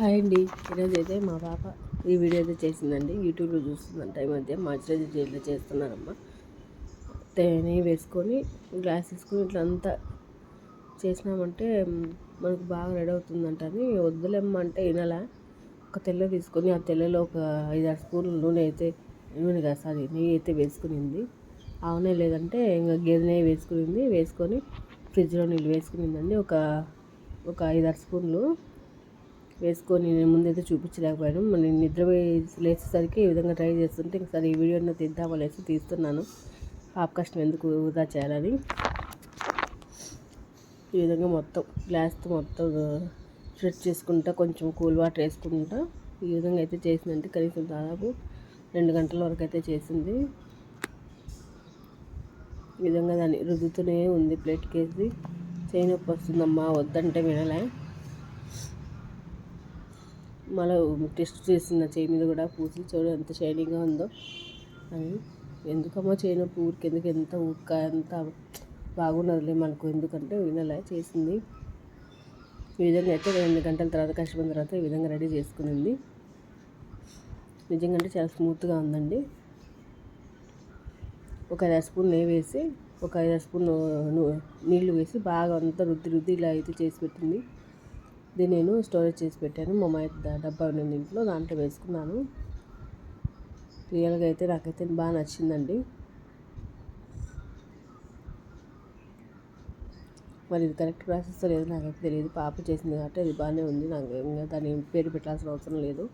Hi అండి. ఈరోజు అయితే మా పాప ఈ వీడియో అయితే చేసిందండి. యూట్యూబ్లో చూస్తుందంట ఈ మధ్య మాయిశ్చరైజర్ చేస్తున్నారమ్మా. తేనె వేసుకొని గ్లాస్ వేసుకొని ఇట్లా అంతా చేసినామంటే మనకు బాగా రెడీ అవుతుందంట అని వద్దులేమ్మ అంటే వినాలా? ఒక తెల్ల తీసుకొని ఆ తెల్లలో ఒక ఐదు ఆరు స్పూన్లు నూనె అయితే నూనె కాదు సారీ నెయ్యి అయితే వేసుకునింది. అవునే లేదంటే ఇంకా గేదె నెయ్యి వేసుకునింది. వేసుకొని ఫ్రిడ్జ్లో నీళ్ళు వేసుకునిందండి. ఒక ఒక ఐదు ఆరు స్పూన్లు. వేసుకొని నేను ముందైతే చూపించలేకపోయాను. నేను నిద్ర లేచేసరికి ఈ విధంగా ట్రై చేస్తుంటే ఇంకసారి ఈ వీడియోని తీద్దామనేసి తీస్తున్నాను. పాప కష్టం ఎందుకు వృధా చేయాలని. ఈ విధంగా మొత్తం గ్లాస్తో మొత్తం స్ట్రెచ్ చేసుకుంటా కొంచెం కూల్ వాటర్ వేసుకుంటా. ఈ విధంగా అయితే చేసిందంటే కనీసం దాదాపు రెండు గంటల వరకు అయితే చేసింది. ఈ విధంగా దాన్ని రుద్దుతూనే ఉంది ప్లేట్కి వేసి చేయి నొప్పి వస్తుందమ్మా వద్దంటే వినలే. మళ్ళీ టెస్ట్ చేసిన చేయి మీద కూడా పూసి చూడు ఎంత షైనింగ్గా ఉందో. అని ఎందుకమ్మా చేయి ఊరికి ఎందుకు ఎంత ఊక్క ఎంత బాగున్నదిలే మనకు ఎందుకంటే వినలే చేసింది. ఈ విధంగా అయితే రెండు గంటల తర్వాత కష్టపడిన తర్వాత ఈ విధంగా రెడీ చేసుకునింది. నిజంగా అంటే చాలా స్మూత్గా ఉందండి. ఒక ఐదు స్పూన్ నెయ్యి వేసి ఒక ఐదు స్పూన్ నీళ్ళు వేసి బాగా అంతా రుద్ది రుద్ది ఇలా అయితే చేసి పెట్టింది. ఇది నేను స్టోరేజ్ చేసి పెట్టాను. మా అమ్మాయి డబ్బా ఉన్నది ఇంట్లో దాంట్లో వేసుకున్నాను. రియల్గా అయితే నాకైతే బాగా నచ్చిందండి. మరి ఇది కరెక్ట్ ప్రాసెస్ లేదు నాకైతే తెలియదు. పాప చేసింది కాబట్టి అది బాగానే ఉంది. నాకు ఇంకా దాన్ని పేరు పెట్టాల్సిన అవసరం లేదు.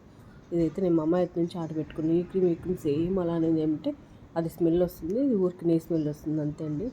ఇదైతే నేను మా అమ్మాయి నుంచి ఆట పెట్టుకుని ఈ క్రీమ్ ఈ క్రీమ్ సేమ్ అలానే అనేది ఏమంటే అది స్మెల్ వస్తుంది. ఇది ఊరికి నీ స్మెల్ వస్తుంది అంతే అండి.